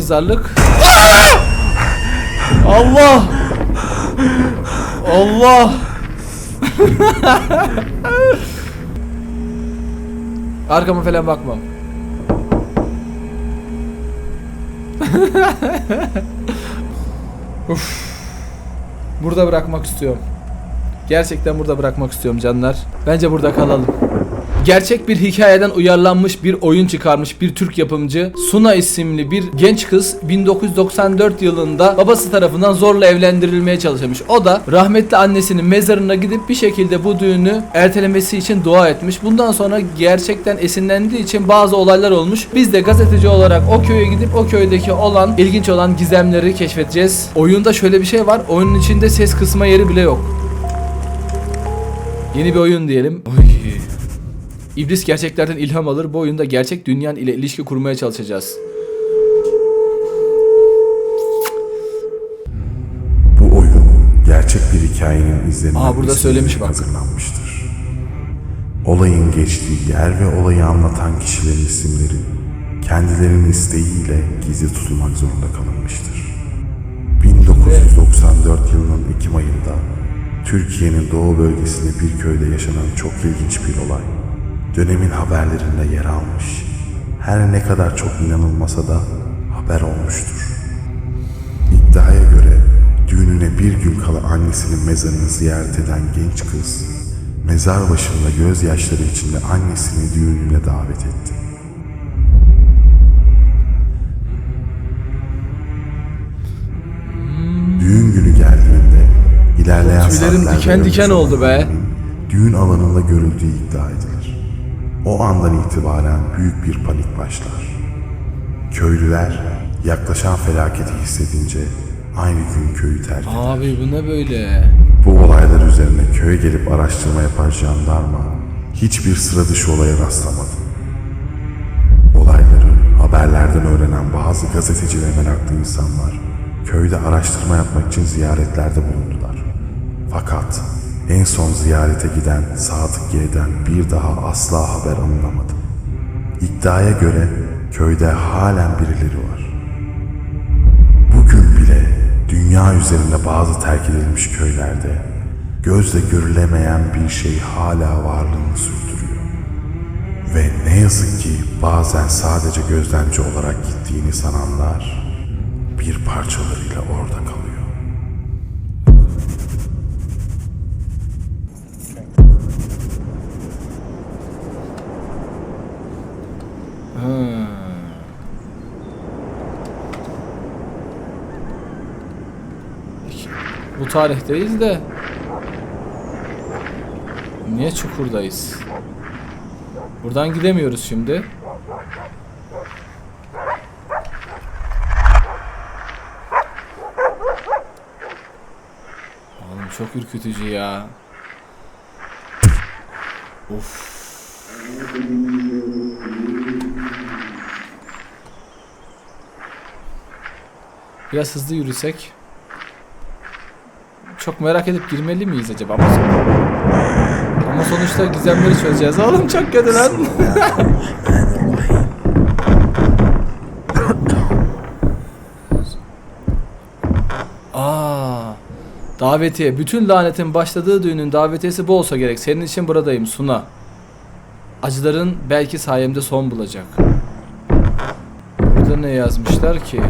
mezarlık. Allah! Allah! Arkama falan bakmam. Uf. Burada bırakmak istiyorum. Gerçekten burada bırakmak istiyorum canlar. Bence burada kalalım. Gerçek bir hikayeden uyarlanmış bir oyun çıkarmış bir Türk yapımcı Suna isimli bir genç kız 1994 yılında babası tarafından zorla evlendirilmeye çalışmış. O da rahmetli annesinin mezarına gidip bir şekilde bu düğünü ertelemesi için dua etmiş. Bundan sonra gerçekten esinlendiği için bazı olaylar olmuş. Biz de gazeteci olarak o köye gidip o köydeki olan ilginç olan gizemleri keşfedeceğiz. Oyunda şöyle bir şey var. Oyunun içinde ses kısma yeri bile yok. Yeni bir oyun diyelim. Oy. İblis gerçeklerden ilham alır. Bu oyunda gerçek dünyanın ile ilişki kurmaya çalışacağız. Bu oyun gerçek bir hikayenin izlenimleri Aa, burada söylemiş bak. hazırlanmıştır. Olayın geçtiği yer ve olayı anlatan kişilerin isimleri kendilerinin isteğiyle gizli tutulmak zorunda kalınmıştır. 1994 yılının Ekim ayında Türkiye'nin doğu bölgesinde bir köyde yaşanan çok ilginç bir olay dönemin haberlerinde yer almış. Her ne kadar çok inanılmasa da haber olmuştur. İddiaya göre düğününe bir gün kala annesinin mezarını ziyaret eden genç kız, mezar başında gözyaşları içinde annesini düğününe davet etti. Düğün günü geldiğinde ilerleyen Tüylerim saatlerde diken diken oldu be. Düğün alanında görüldüğü iddia edilir. O andan itibaren büyük bir panik başlar. Köylüler yaklaşan felaketi hissedince aynı gün köyü terk eder. Abi bu ne böyle? Bu olaylar üzerine köye gelip araştırma yapan jandarma hiçbir sıra dışı olaya rastlamadı. Olayları haberlerden öğrenen bazı gazeteci ve meraklı insanlar köyde araştırma yapmak için ziyaretlerde bulundular. Fakat en son ziyarete giden Sadık G'den bir daha asla haber alınamadı. İddiaya göre köyde halen birileri var. Bugün bile dünya üzerinde bazı terk edilmiş köylerde gözle görülemeyen bir şey hala varlığını sürdürüyor. Ve ne yazık ki bazen sadece gözlemci olarak gittiğini sananlar bir parçalarıyla orada kalıyor. Bu tarihteyiz de Niye çukurdayız? Buradan gidemiyoruz şimdi. Oğlum çok ürkütücü ya. Of. Biraz hızlı yürüsek. Çok merak edip girmeli miyiz acaba? Ama, sonuçta gizemleri çözeceğiz. Oğlum çok kötü lan. Aa, davetiye. Bütün lanetin başladığı düğünün davetiyesi bu olsa gerek. Senin için buradayım Suna. Acıların belki sayemde son bulacak. Burada ne yazmışlar ki?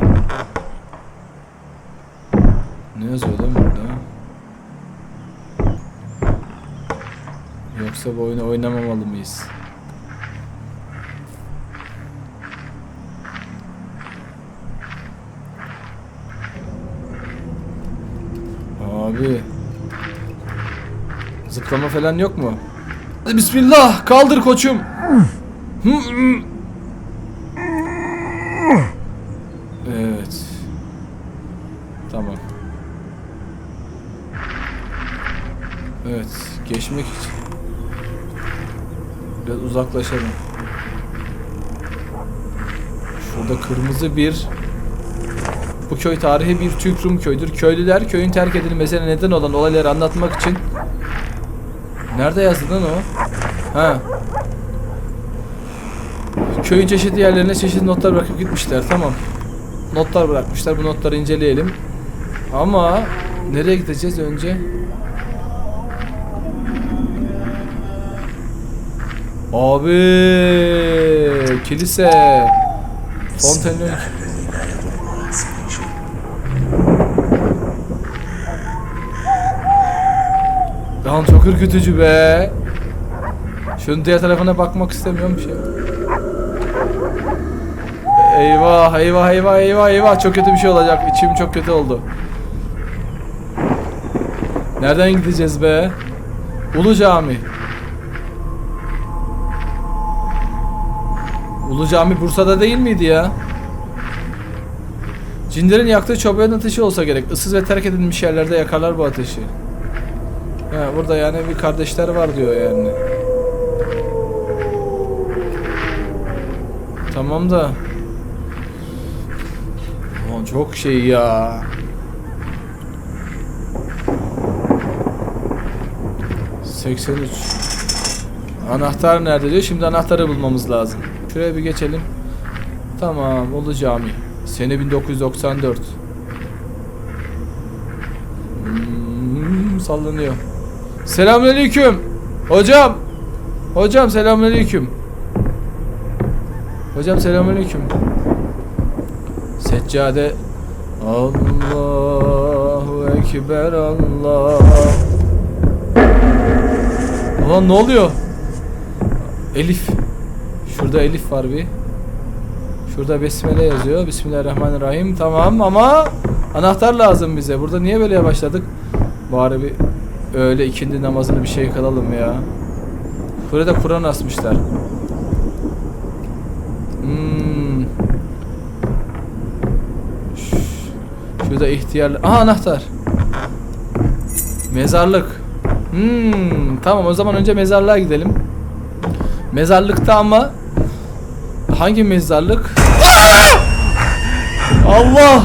Ne yazıyor burada? Yoksa bu oyunu oynamamalı mıyız? Abi. Zıplama falan yok mu? Bismillah kaldır koçum. Evet. Tamam. Evet, geçmek için. Biraz uzaklaşalım. Şurada kırmızı bir bu köy tarihi bir Türk Rum köyüdür. Köylüler köyün terk edilmesine neden olan olayları anlatmak için Nerede yazdı lan o? Ha. Köyün çeşitli yerlerine çeşitli notlar bırakıp gitmişler. Tamam. notlar bırakmışlar. Bu notları inceleyelim. Ama nereye gideceğiz önce? Abi kilise. Fontaine. Lan çok ürkütücü be. Şunun diğer tarafına bakmak istemiyorum bir şey. Eyvah eyvah eyvah eyvah eyvah çok kötü bir şey olacak. İçim çok kötü oldu. Nereden gideceğiz be? Ulu Cami. Ulu Cami Bursa'da değil miydi ya? Cinlerin yaktığı çobanın ateşi olsa gerek. Issız ve terk edilmiş yerlerde yakarlar bu ateşi. Ha, burada yani bir kardeşler var diyor yani. Tamam da. Aman çok şey ya. ...83... Anahtar nerede diyor? Şimdi anahtarı bulmamız lazım. Şuraya bir geçelim. Tamam, Ulu Cami. Sene 1994. Hmm, sallanıyor. Selamünaleyküm. Hocam. Hocam selamünaleyküm. Hocam selamünaleyküm. Seccade Allahu Ekber Allah Ulan ne oluyor? Elif Şurada Elif var bir Şurada Besmele yazıyor Bismillahirrahmanirrahim Tamam ama Anahtar lazım bize Burada niye böyle başladık Bari bir Öyle ikindi namazını bir şey kılalım ya Burada Kur'an asmışlar Hmm. Şurada ihtiyar... Aha anahtar. Mezarlık. Hmm, tamam o zaman önce mezarlığa gidelim. Mezarlıkta ama hangi mezarlık? Allah!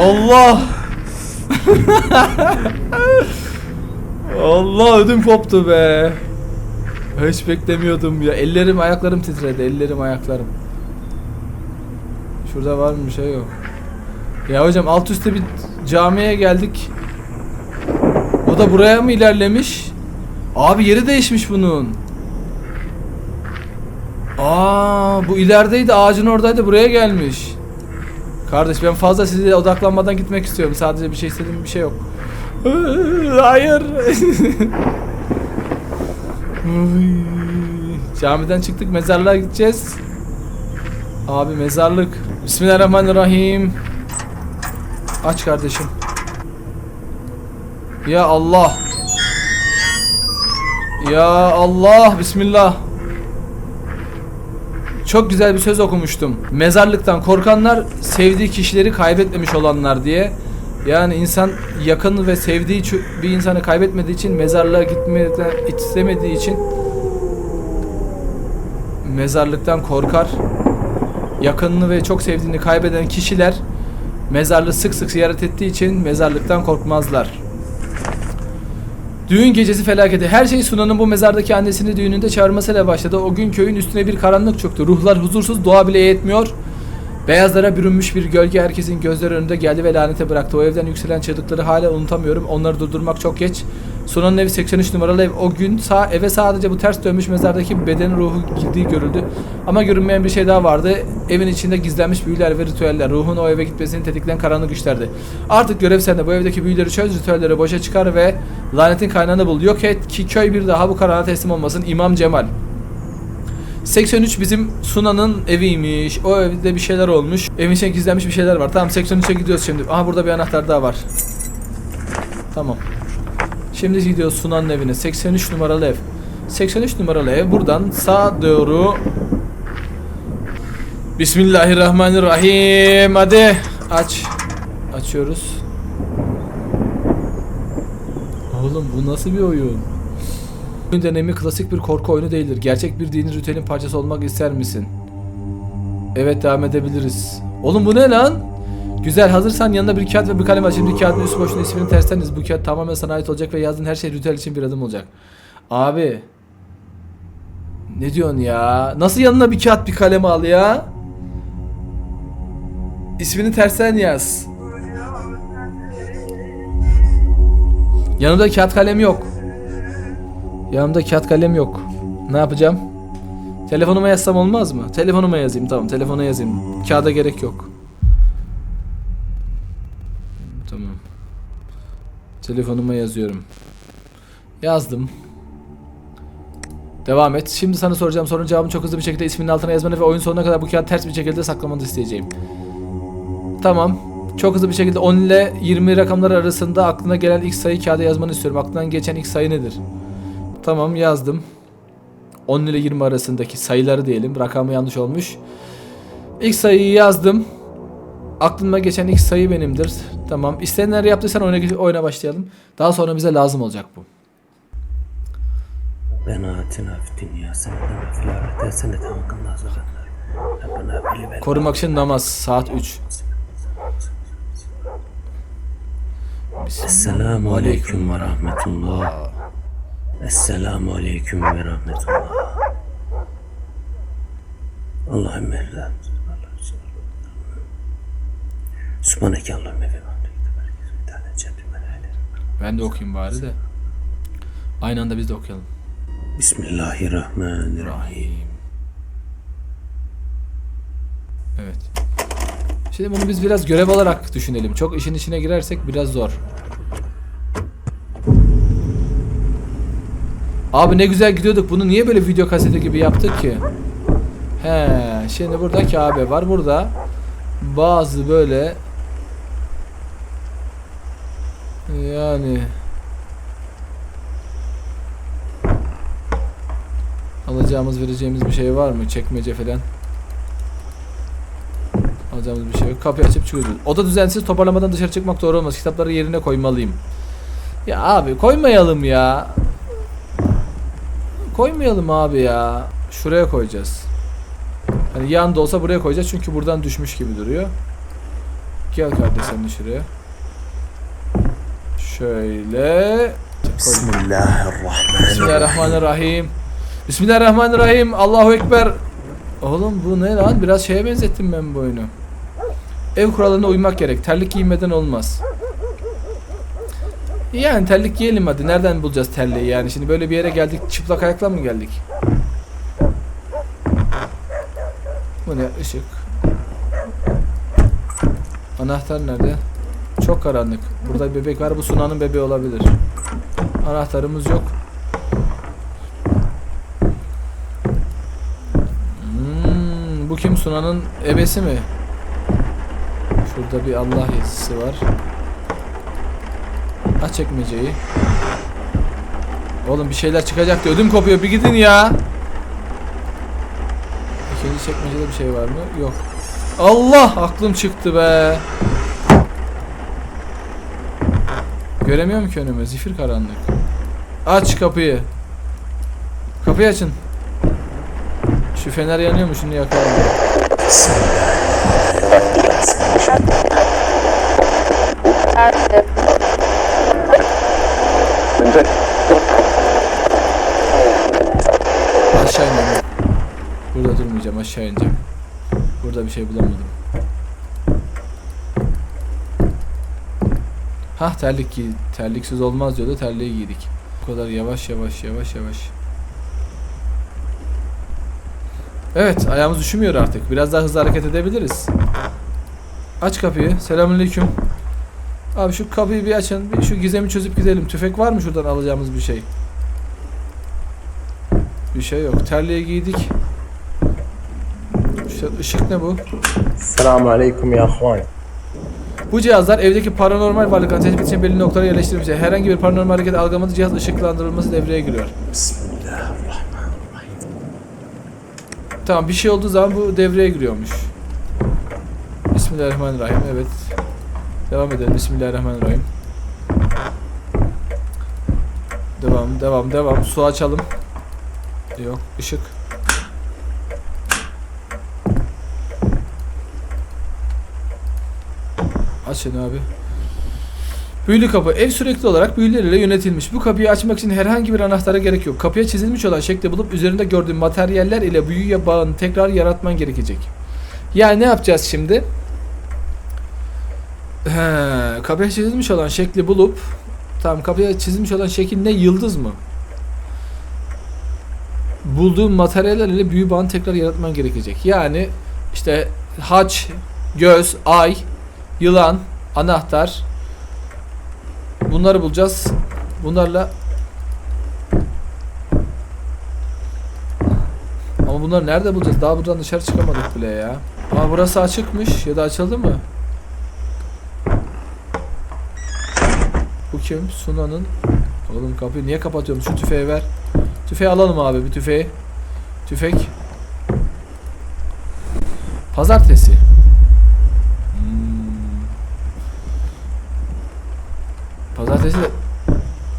Allah! Allah ödüm koptu be. Hiç beklemiyordum ya. Ellerim ayaklarım titredi. Ellerim ayaklarım. Şurada var mı bir şey yok. Ya hocam alt üstte bir camiye geldik. O da buraya mı ilerlemiş? Abi yeri değişmiş bunun. Aa bu ilerideydi ağacın oradaydı buraya gelmiş. Kardeş ben fazla size odaklanmadan gitmek istiyorum. Sadece bir şey istediğim bir şey yok. Hayır. Uy. Camiden çıktık mezarlığa gideceğiz. Abi mezarlık. Bismillahirrahmanirrahim. Aç kardeşim. Ya Allah. Ya Allah. Bismillah. Çok güzel bir söz okumuştum. Mezarlıktan korkanlar sevdiği kişileri kaybetmemiş olanlar diye. Yani insan yakın ve sevdiği bir insanı kaybetmediği için mezarlığa gitmeyi istemediği için mezarlıktan korkar. Yakınını ve çok sevdiğini kaybeden kişiler mezarlığı sık sık ziyaret ettiği için mezarlıktan korkmazlar. Düğün gecesi felaketi. Her şey Sunan'ın bu mezardaki annesini düğününde çağırmasıyla başladı. O gün köyün üstüne bir karanlık çöktü. Ruhlar huzursuz, doğa bile yetmiyor. Beyazlara bürünmüş bir gölge herkesin gözleri önünde geldi ve lanete bıraktı. O evden yükselen çığlıkları hala unutamıyorum. Onları durdurmak çok geç. Sunan'ın evi 83 numaralı ev. O gün sağ eve sadece bu ters dönmüş mezardaki bedenin ruhu girdiği görüldü. Ama görünmeyen bir şey daha vardı. Evin içinde gizlenmiş büyüler ve ritüeller. Ruhun o eve gitmesini tetikleyen karanlık güçlerdi. Artık görev sende. Bu evdeki büyüleri çöz, ritüelleri boşa çıkar ve lanetin kaynağını bul. Yok et ki köy bir daha bu karanlığa teslim olmasın. İmam Cemal. 83 bizim Suna'nın eviymiş. O evde bir şeyler olmuş. Evin içinde gizlenmiş bir şeyler var. Tamam 83'e gidiyoruz şimdi. Aha burada bir anahtar daha var. Tamam. Şimdi gidiyoruz Suna'nın evine. 83 numaralı ev. 83 numaralı ev buradan sağa doğru Bismillahirrahmanirrahim. Hadi aç. Açıyoruz. Oğlum bu nasıl bir oyun? Oyun deneyimi klasik bir korku oyunu değildir. Gerçek bir dinin ritüelin parçası olmak ister misin? Evet devam edebiliriz. Oğlum bu ne lan? Güzel hazırsan yanında bir kağıt ve bir kalem var. Şimdi kağıdın üstü boşuna ismini tersten Bu kağıt tamamen sana ait olacak ve yazdığın her şey ritüel için bir adım olacak. Abi. Ne diyorsun ya? Nasıl yanına bir kağıt bir kalem al ya? İsmini tersten yaz. Yanımda kağıt kalem yok. Yanımda kağıt kalem yok. Ne yapacağım? Telefonuma yazsam olmaz mı? Telefonuma yazayım tamam telefona yazayım. Kağıda gerek yok. Tamam. Telefonuma yazıyorum. Yazdım. Devam et. Şimdi sana soracağım sorunun cevabını çok hızlı bir şekilde isminin altına yazmanı ve oyun sonuna kadar bu kağıt ters bir şekilde saklamanı isteyeceğim. Tamam. Çok hızlı bir şekilde 10 ile 20 rakamlar arasında aklına gelen ilk sayı kağıda yazmanı istiyorum. Aklından geçen ilk sayı nedir? Tamam yazdım. 10 ile 20 arasındaki sayıları diyelim. Rakamı yanlış olmuş. İlk sayıyı yazdım. Aklıma geçen ilk sayı benimdir. Tamam. İstenenleri yaptıysan oyuna, oyuna başlayalım. Daha sonra bize lazım olacak bu. Korumak için namaz saat 3. Esselamu Aleyküm ve Rahmetullah. Esselamu Aleyküm ve Rahmetullah. Allahümme evlat. Subhaneke Allahümme ve Ben de okuyayım bari de. Aynı anda biz de okuyalım. Bismillahirrahmanirrahim. Evet. Şimdi bunu biz biraz görev olarak düşünelim. Çok işin içine girersek biraz zor. Abi ne güzel gidiyorduk. Bunu niye böyle video kaseti gibi yaptık ki? He, şimdi burada Kabe var. Burada bazı böyle yani alacağımız vereceğimiz bir şey var mı? Çekmece falan. Alacağımız bir şey yok. Kapıyı açıp çıkıyoruz. Oda düzensiz toparlamadan dışarı çıkmak doğru olmaz. Kitapları yerine koymalıyım. Ya abi koymayalım ya. Koymayalım abi ya. Şuraya koyacağız. Hani yan olsa buraya koyacağız çünkü buradan düşmüş gibi duruyor. Gel kardeşim şuraya. Şöyle. Bismillahirrahmanirrahim. Bismillahirrahmanirrahim. Bismillahirrahmanirrahim. Allahu Ekber. Oğlum bu ne lan? Biraz şeye benzettim ben bu oyunu. Ev kurallarına uymak gerek. Terlik giymeden olmaz. Yani terlik giyelim hadi. Nereden bulacağız terliği yani? Şimdi böyle bir yere geldik. Çıplak ayakla mı geldik? Bu ne? Işık. Anahtar nerede? Çok karanlık. Burada bir bebek var. Bu Suna'nın bebeği olabilir. Anahtarımız yok. Hmm, bu kim Suna'nın ebesi mi? Şurada bir Allah yazısı var. Aç çekmeceyi. Oğlum bir şeyler çıkacak diye ödüm kopuyor bir gidin ya. İkinci çekmecede bir şey var mı? Yok. Allah aklım çıktı be. Göremiyorum ki önümü. Zifir karanlık. Aç kapıyı. Kapıyı açın. Şu fener yanıyor mu? Şunu yakalım. Aşağı ineceğim. Burada durmayacağım. Aşağı ineceğim. Burada bir şey bulamadım. Hah terlik giy. Terliksiz olmaz diyordu. Terliği giydik. Bu kadar yavaş yavaş yavaş yavaş. Evet ayağımız üşümüyor artık. Biraz daha hızlı hareket edebiliriz. Aç kapıyı. Selamünaleyküm. Abi şu kapıyı bir açın. Bir şu gizemi çözüp gidelim. Tüfek var mı şuradan alacağımız bir şey? Bir şey yok. Terliğe giydik. İşte ışık ne bu? Selamun aleyküm ya huan. Bu cihazlar evdeki paranormal varlıklarını tespit için belli noktalara yerleştirilmiştir. Herhangi bir paranormal hareket algılamadığı cihaz ışıklandırılması devreye giriyor. Bismillahirrahmanirrahim. Tamam bir şey olduğu zaman bu devreye giriyormuş. Bismillahirrahmanirrahim evet. Devam edelim. Bismillahirrahmanirrahim. Devam, devam, devam. Su açalım. Yok, ışık. Açın abi. Büyülü kapı. Ev sürekli olarak büyüler ile yönetilmiş. Bu kapıyı açmak için herhangi bir anahtara gerek yok. Kapıya çizilmiş olan şekli bulup üzerinde gördüğün materyaller ile büyüye bağını tekrar yaratman gerekecek. Yani ne yapacağız şimdi? He, kapıya çizilmiş olan şekli bulup Tamam kapıya çizilmiş olan şekil ne? Yıldız mı? Bulduğun materyaller ile büyü bağını tekrar yaratman gerekecek. Yani işte haç, göz, ay, yılan, anahtar bunları bulacağız. Bunlarla Ama bunları nerede bulacağız? Daha buradan dışarı çıkamadık bile ya. Aa burası açıkmış ya da açıldı mı? Bu kim? Suna'nın. Oğlum kapıyı niye kapatıyorum? Şu tüfeği ver. Tüfeği alalım abi bir tüfeği. Tüfek. Pazartesi. Hmm. Pazartesi de...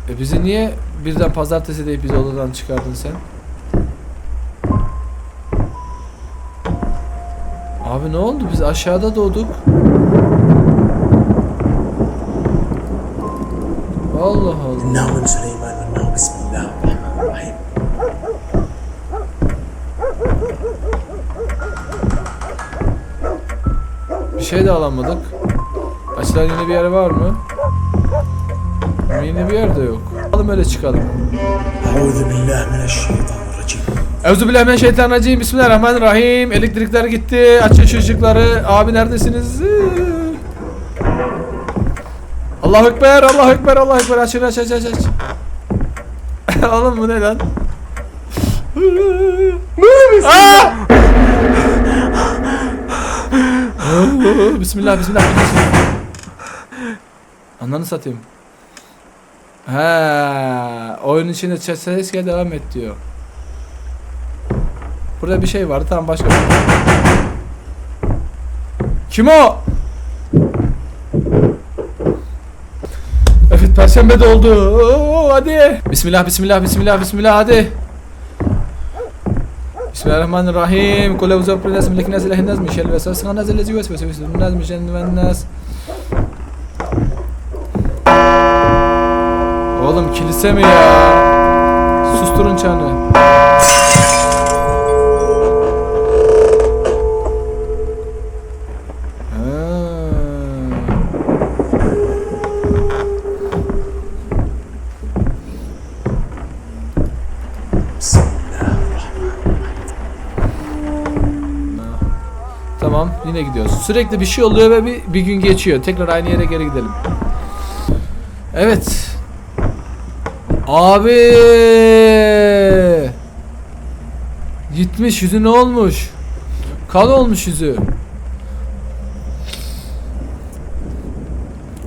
E bizi niye birden pazartesi deyip bizi odadan çıkardın sen? Abi ne oldu? Biz aşağıda doğduk. Allah Allah. İnnâhum Süleyman'ın Bismillahirrahmanirrahim. Bir şey de alamadık. Açılan yeni bir yer var mı? Yeni bir yer de yok. Alalım öyle çıkalım. Euzubillahimineşşeytanirracim. Euzubillahimineşşeytanirracim. Bismillahirrahmanirrahim. Elektrikler gitti. Açın şu ışıkları. Abi neredesiniz? Allahu Ekber, Allahu Ekber, Allahu Ekber. Açın aç aç aç aç. Oğlum bu ne lan? Aa! bismillah, bismillah. Ananı satayım. He, oyun içinde gel devam et diyor. Burada bir şey vardı tamam başka. Kim o? Perşembe de oldu. Oo, hadi. Bismillah bismillah bismillah bismillah hadi. Bismillahirrahmanirrahim. Kul evzu rabbil nas melikin nas ilahin nas min şerri vesvesin nas ellezi vesvese fi sudurin nas min şerri ven nas. Oğlum kilise mi ya? Susturun çanı. Yine gidiyoruz. Sürekli bir şey oluyor ve bir, bir gün geçiyor. Tekrar aynı yere geri gidelim. Evet. Abi. Gitmiş yüzü ne olmuş? Kan olmuş yüzü.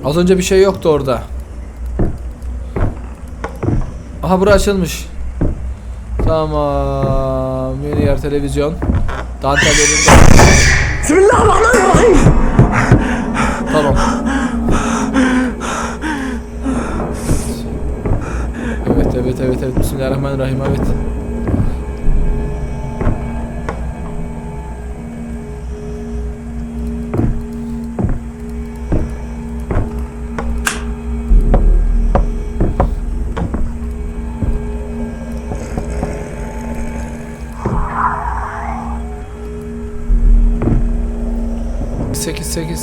Az önce bir şey yoktu orada. Aha bura açılmış. Tamam. Yeni yer televizyon. Dantel önünde. بسم الله الرحمن الرحيم. طبعا بيت بيت بيت بسم الله الرحمن الرحيم بيت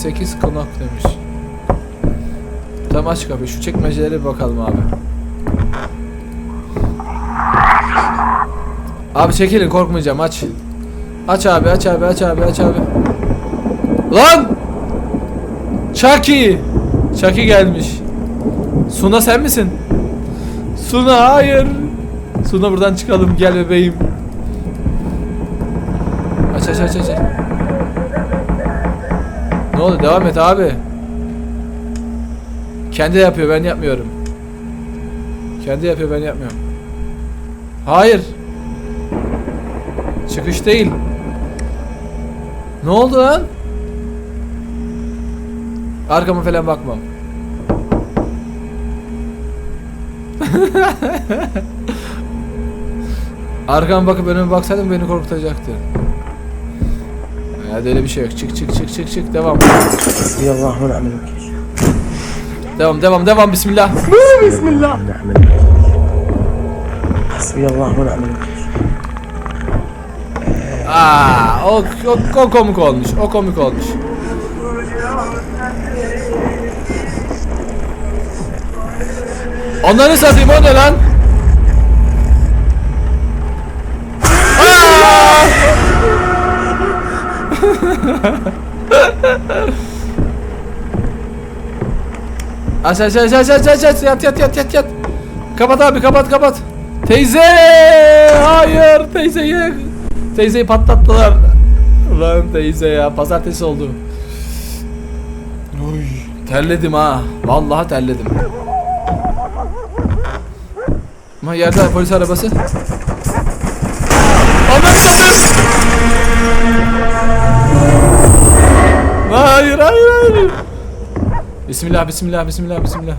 Sekiz sekiz sekiz konak demiş. Tamam aç kapıyı. Şu çekmecelere bakalım abi. Abi çekilin korkmayacağım aç. Aç abi aç abi aç abi aç abi. Lan! Chucky! Chucky gelmiş. Suna sen misin? Suna hayır. Suna buradan çıkalım gel bebeğim. Aç aç aç aç. aç. Ne oldu devam et abi. Kendi yapıyor ben yapmıyorum. Kendi yapıyor ben yapmıyorum. Hayır. Çıkış değil. Ne oldu lan? Arkama falan bakmam. Arkama bakıp önüme baksaydım beni korkutacaktı. Hadi öyle bir şey yok. Çık çık çık çık çık. Devam. Bismillahirrahmanirrahim. Devam devam devam. Bismillah. Bismillah. Bismillahirrahmanirrahim. Aa, o, o, o komik olmuş. O komik olmuş. Onları satayım o ne lan? Aç aç aç aç aç aç aç yat yat yat yat yat. Kapat abi kapat kapat. Teyze! Hayır teyzeyi. Teyzeyi patlattılar. Lan teyze ya pazartesi oldu. Oy, terledim ha. Vallahi terledim. Ama yerde polis arabası. Hayır hayır hayır. Bismillah bismillah bismillah bismillah.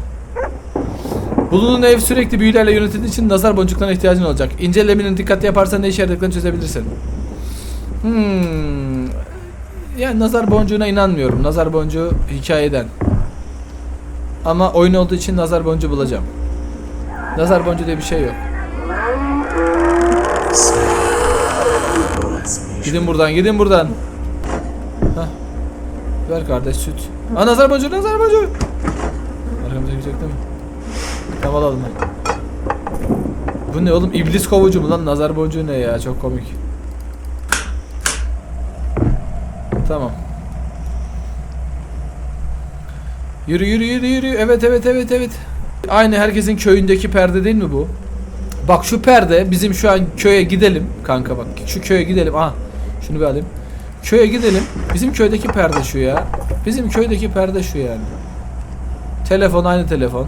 Bulunan ev sürekli büyülerle yönetildiği için nazar boncuklarına ihtiyacın olacak. İncelemini dikkatli yaparsan ne işe yaradıklarını çözebilirsin. Hmm. Yani nazar boncuğuna inanmıyorum. Nazar boncuğu hikayeden. Ama oyun olduğu için nazar boncuğu bulacağım. Nazar boncuğu diye bir şey yok. Gidin buradan, gidin buradan. Hah. Ver kardeş süt. Aa nazar boncuğu, nazar boncuğu. Arkamıza gidecek değil mi? Tamam alalım. Bu ne oğlum? İblis kovucu mu lan? Nazar boncuğu ne ya? Çok komik. Tamam. Yürü yürü yürü yürü. Evet evet evet evet. Aynı herkesin köyündeki perde değil mi bu? Bak şu perde bizim şu an köye gidelim kanka bak şu köye gidelim. Aha şunu bir alayım. Köye gidelim. Bizim köydeki perde şu ya. Bizim köydeki perde şu yani. Telefon aynı telefon.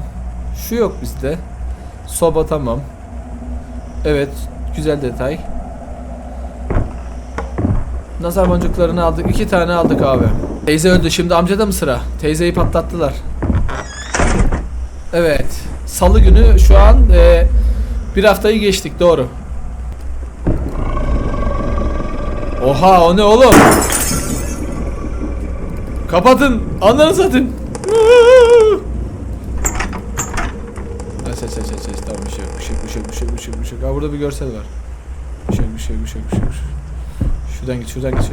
Şu yok bizde. Soba tamam. Evet güzel detay. Nazar boncuklarını aldık. iki tane aldık abi. Teyze öldü. Şimdi amcada mı sıra? Teyzeyi patlattılar. Evet. Salı günü şu an e, bir haftayı geçtik. Doğru. Oha o ne oğlum? Kapatın. Ananı satın. Aç aç aç aç. Tamam bir şey yok. Bir şey. Bir şey. Bir şey. Bir şey. Bir şey yok. Aa, burada bir görsel var. Bir şey. Bir şey. Bir şey. Bir şey yok. Şuradan git. Şuradan git.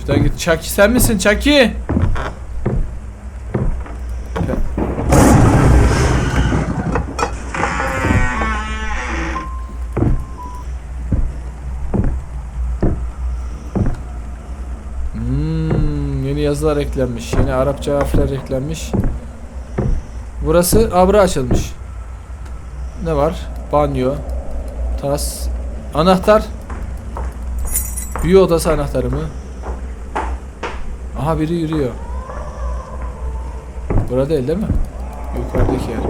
Şuradan git. Chucky sen misin? Chucky. Yeni yazılar eklenmiş. Yeni Arapça harfler eklenmiş. Burası abra açılmış. Ne var? Banyo. Tas. Anahtar. Büyü odası anahtarı mı? Aha biri yürüyor. Burada değil değil mi? Yukarıdaki yer.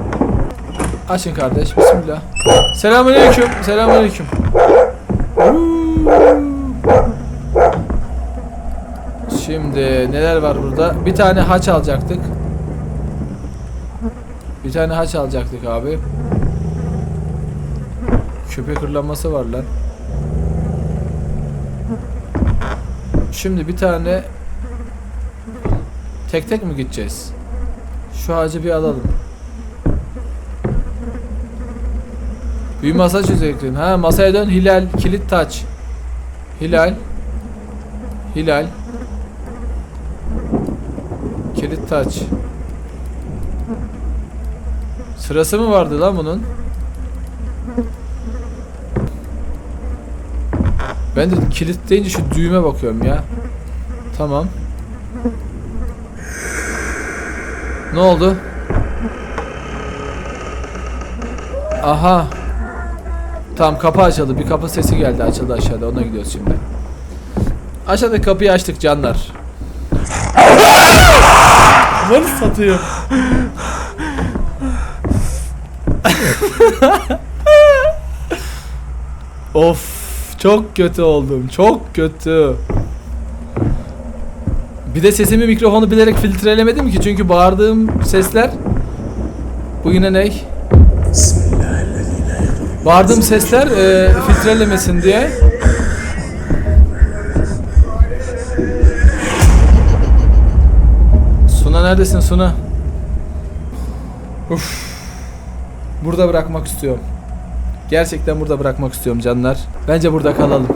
Açın kardeş. Bismillah. Selamünaleyküm. Selamünaleyküm. Şimdi neler var burada? Bir tane haç alacaktık. Bir tane haç alacaktık abi. Köpek hırlaması var lan. Şimdi bir tane tek tek mi gideceğiz? Şu ağacı bir alalım. Bir masa çözecektin. Ha masaya dön. Hilal, kilit taç. Hilal. Hilal. Kilit taç. Sırası mı vardı lan bunun? Ben de kilit deyince şu düğüme bakıyorum ya. Tamam. Ne oldu? Aha. Tamam kapı açıldı. Bir kapı sesi geldi. Açıldı aşağıda. Ona gidiyoruz şimdi. Aşağıda kapıyı açtık canlar. Bunu satıyor. of çok kötü oldum. Çok kötü. Bir de sesimi mikrofonu bilerek filtrelemedim ki çünkü bağırdığım sesler bu yine ne? Bağırdığım sesler e, filtrelemesin diye. Suna neredesin Suna? Uf. Burada bırakmak istiyorum. Gerçekten burada bırakmak istiyorum canlar. Bence burada kalalım.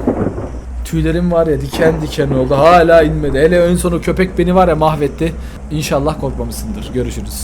Tüylerim var ya diken diken oldu. Hala inmedi. Hele ön sonu köpek beni var ya mahvetti. İnşallah korkmamışsındır. Görüşürüz.